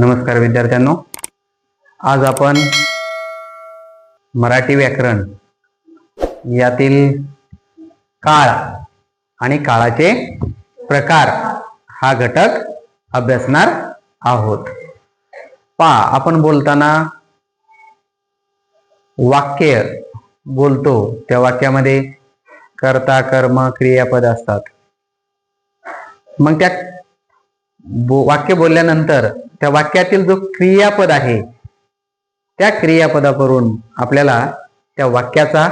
नमस्कार विद्यार्थ्यांनो. आज आपण मराठी व्याकरण यातील काळ आणि काळाचे प्रकार हा घटक अभ्यासणार आहोत. पहा आपण बोलताना वाक्य बोलतो. त्या वाक्यामध्ये कर्ता कर्म क्रियापद असतात. मग त्या बो- वाक्य बोलल्यानंतर त्या वाक्यातील जो क्रियापद आहे त्या क्रियापदावरून आपल्याला त्या वाक्याचा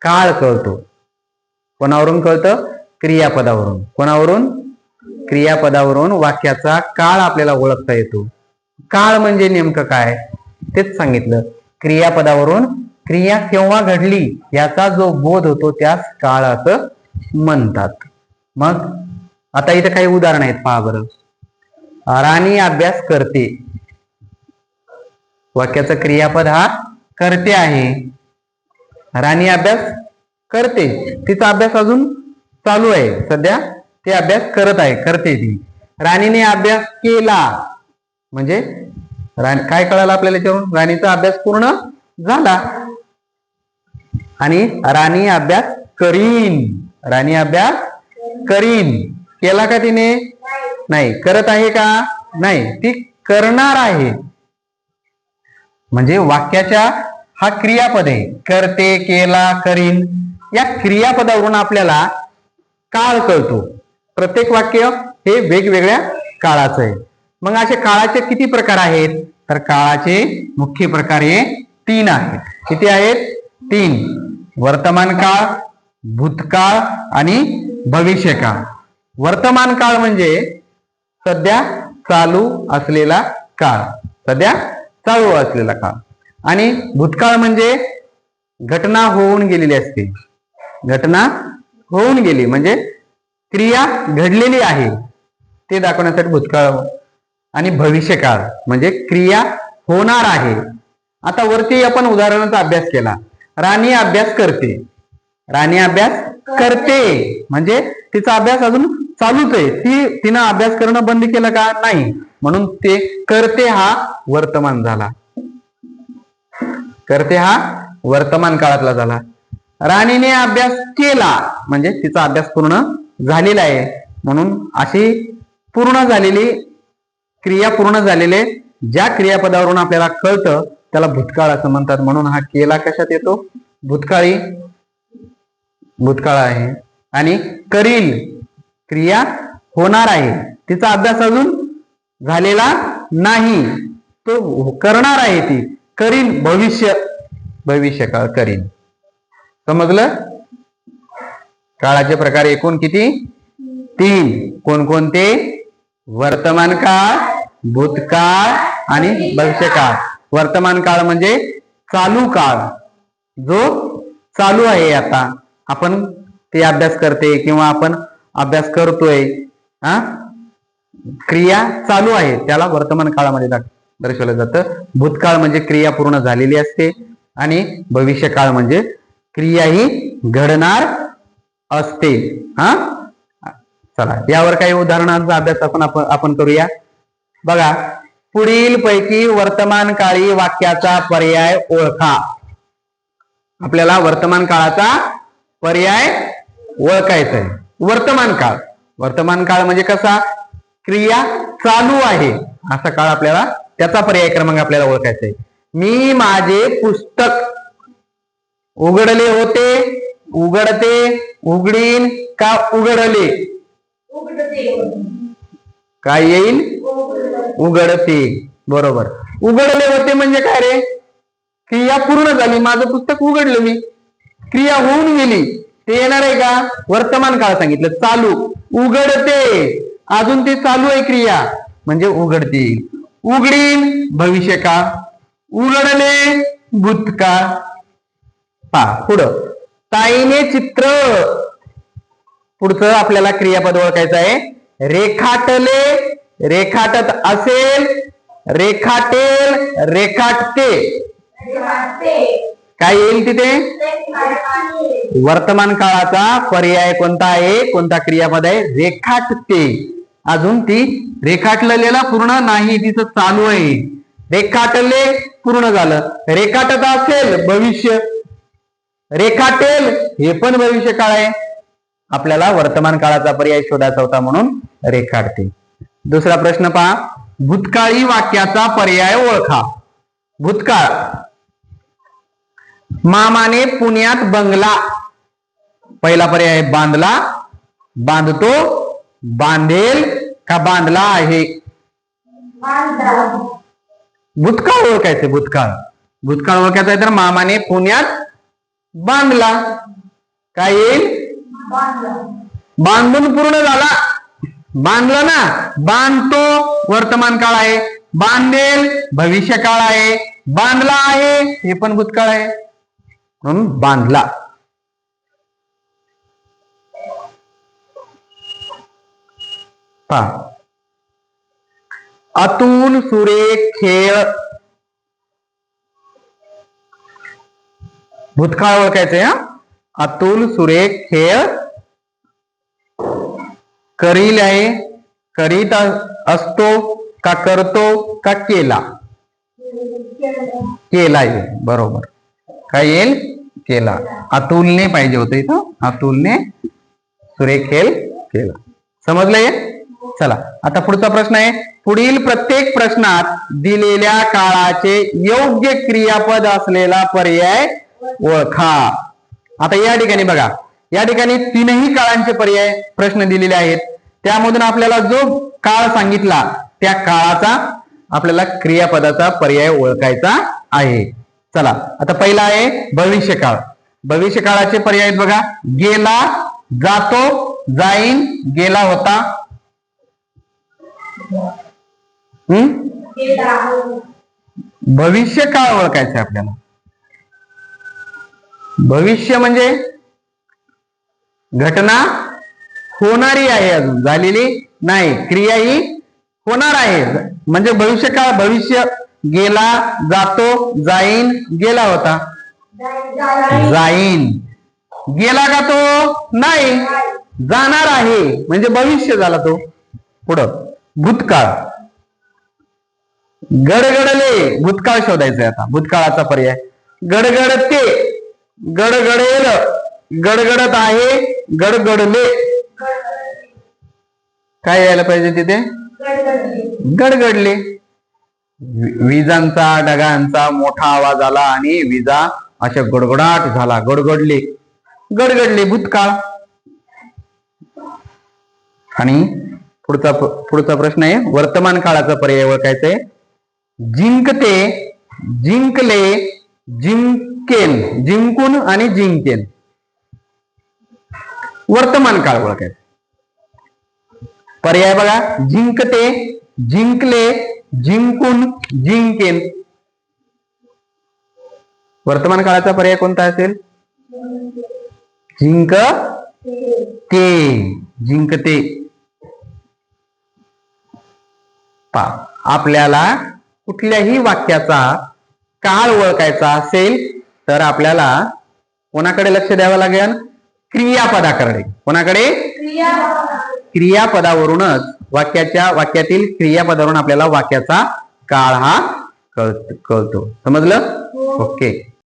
काळ कळतो. कोणावरून कळतं? क्रियापदावरून. कोणावरून? क्रियापदावरून वाक्याचा काळ आपल्याला ओळखता येतो. काळ म्हणजे नेमकं काय? तेच सांगितलं. क्रियापदावरून क्रिया केव्हा घडली याचा जो बोध होतो त्यास काळ असं म्हणतात. मग आता इथं काही उदाहरण आहेत पहा बरं. राणी अभ्यास करते. वाक्याचा क्रियापद हा करते आहे. राणी अभ्यास करते. तिचा अभ्यास अजून चालू आहे. सध्या ते अभ्यास करत आहे करते ती. राणीने अभ्यास केला. म्हणजे राणी काय कळालं आपल्याला याच्यावरून? राणीचा अभ्यास पूर्ण झाला. आणि राणी अभ्यास करीन. राणी अभ्यास करीन. केला का तिने? नाही करत आहे का? नाही ती करणार आहे. म्हणजे वाक्याच्या हा क्रियापद आहे. करते केला करीन. या क्रियापदावरून आपल्याला काळ कळतो. प्रत्येक वाक्य हे वेगवेगळ्या काळाचं आहे. मग असे काळाचे किती प्रकार आहेत? तर काळाचे मुख्य प्रकार हे तीन आहेत. किती आहेत? तीन. वर्तमान काळ भूतकाळ आणि भविष्यकाळ. वर्तमान काळ म्हणजे सध्या चालू असलेला काळ. सध्या चालू असलेला काळ. आणि भूतकाळ म्हणजे घटना होऊन गेलेली असते. घटना होऊन गेली. म्हणजे क्रिया घडलेली आहे. ते दाखवण्यासाठी भूतकाळ आणि भविष्यकाळ म्हणजे क्रिया होणार आहे. आता वरती आपण उदाहरणाचा अभ्यास केला. राणी अभ्यास करते. राणी अभ्यास करते. म्हणजे तिचा अभ्यास अजून चालूच आहे. ती तिनं अभ्यास करणं बंद केलं का? नाही. म्हणून ते करते हा वर्तमान झाला. करते हा वर्तमान काळातला झाला. राणीने अभ्यास केला. म्हणजे तिचा अभ्यास पूर्ण झालेला आहे. म्हणून अशी पूर्ण झालेली क्रिया पूर्ण झालेले ज्या क्रियापदावरून आपल्याला कळतं त्याला भूतकाळ असं म्हणतात. म्हणून हा केला कशात येतो? भूतकाळी भूतकाळ आहे. आणि करील. क्रिया होणार आहे. तिचा अभ्यास अजून झालेला नाही. तो करणार आहे ती. करीन भविष्य भविष्य काळ करीन. समजलं? काळाचे प्रकार एकूण किती? तीन. कोणकोणते? वर्तमान काळ भूतकाळ आणि भविष्यकाळ. वर्तमान काळ म्हणजे चालू काळ. जो चालू आहे आता. आपण ते अभ्यास करते किंवा आपण अभ्यास करतोय हा? क्रिया चालू आहे. त्याला वर्तमान काळामध्ये दर्शवलं जातं. भूतकाळ म्हणजे क्रिया पूर्ण झालेली असते आणि भविष्य काळ म्हणजे क्रिया ही घडणार असते. हा? चला यावर काही उदाहरणांचा अभ्यास आपण आपण- आपण करूया. बघा पुढील पैकी वर्तमान काळी वाक्याचा पर्याय ओळखा. आपल्याला वर्तमान काळाचा पर्याय ओळखायचा आहे. वर्तमान काळ. वर्तमान काळ म्हणजे कसा? क्रिया चालू आहे. असा काळ आपल्याला त्याचा पर्याय क्रमांक आपल्याला ओळखायचा आहे. मी माझे पुस्तक उघडले होते. उघडते उघडीन का उघडले? काय येईल? उघडते. बरोबर. उघडले होते म्हणजे काय रे? क्रिया पूर्ण झाली. माझं पुस्तक उघडलं मी. क्रिया होऊन गेली. ते येणार आहे का? वर्तमान काळ सांगितलं. चालू. उघडते. अजून ते चालू आहे क्रिया. म्हणजे उघडते. उघडीन भविष्य काळ. उघडले भूतकाळ. पा पुढं. ताईने चित्र. पुढचं आपल्याला क्रियापद ओळखायचं आहे. रेखाटले. रेखाटत असेल. रेखाटेल. रेखाटते. काय येईल तिथे? वर्तमान काळाचा पर्याय कोणता आहे? कोणता क्रियापद आहे रेखाटते. अजून ती रेखाटलेला पूर्ण नाही तिचं चालू आहे. रेखाटले पूर्ण झालं. रेखाटत असेल भविष्य. रेखाटेल हे पण भविष्य काळ आहे. आपल्याला वर्तमान काळाचा पर्याय शोधायचा होता म्हणून रेखाटते. दुसरा प्रश्न पहा. भूतकाळी वाक्याचा पर्याय ओळखा. भूतकाळ. मामाने पुण्यात बंगला. पहिला पर्याय आहे बांधला. बांधतो. बांधेल का बांधला आहे? भूतकाळ ओळखायचं भूतकाळ. भूतकाळ ओळखायचा आहे तर मामाने पुण्यात बांधला. काय येईल? बांधून पूर्ण झाला. बांधला ना? बांधतो. वर्तमान काळ आहे. बांधेल. भविष्य काळ आहे. बांधला आहे. हे पण भूतकाळ आहे. बांधला. अतुल सुरेख खेळ. भूतकाळ ओळखायचंय, हा? अतुल सुरेख खेळ. करील आहे, करीत असतो, का करतो, का केला? केला बरोबर. काय येईल? केला. अतुलने पाहिजे होतं इथं. अतुलने सुरेख खेळ केला. समजलं हे? चला आता पुढचा प्रश्न आहे. पुढील प्रत्येक प्रश्नात दिलेल्या काळाचे योग्य क्रियापद असलेला पर्याय ओळखा. आता या ठिकाणी बघा. या ठिकाणी तीनही काळांचे पर्याय प्रश्न दिलेले आहेत. त्यामधून आपल्याला जो काळ सांगितला त्या काळाचा आपल्याला क्रियापदाचा पर्याय ओळखायचा आहे. चला आता पहिला आहे भविष्य काळ भविष्य काळाचे पर्याय बघा. गेला जातो जाईन गेला होता. हम्म? भविष्य काळ ओळखायचं आहे आपल्याला? भविष्य म्हणजे घटना होणारी आहे अजून. झालेली नाही. क्रिया ही होणार आहे. म्हणजे भविष्य काळ भविष्य गेला जातो जाईन गेला होता. जाईन. गेला का तो? नाही. जाणार आहे. म्हणजे भविष्य झाला तो. पुढं. भूतकाळ. गडगडले. भूतकाळ शोधायचंय आता. भूतकाळाचा पर्याय. गडगडते. गडगडेल. गडगडत आहे. गडगडले. काय यायला पाहिजे तिथे? गडगडले. विजांचा ढगांचा मोठा आवाज आला आणि विजा अशा गडगडाट झाला. गडगडले. गडगडले भूतकाळ. आणि पुढचा पुढचा प्रश्न आहे वर्तमान काळाचा पर्याय ओळखायचा आहे. जिंकते जिंकले जिंकेन. जिंकून आणि जिंकेन. वर्तमान काळ ओळखायचं. पर्याय बघा. जिंकते जिंकले जिंकून जिंकेन. वर्तमान काळाचा पर्याय कोणता असेल? जिंक ते जिंकते. पा आपल्याला कुठल्याही वाक्याचा काळ ओळखायचा असेल तर आपल्याला कोणाकडे लक्ष द्यावं लागेल? क्रियापदाकडे. कोणाकडे? क्रियापदावरूनच वाक्याच्या वाक्यातील क्रियापदावरून आपल्याला वाक्याचा काळ हा कळत कळतो. समजलं? ओके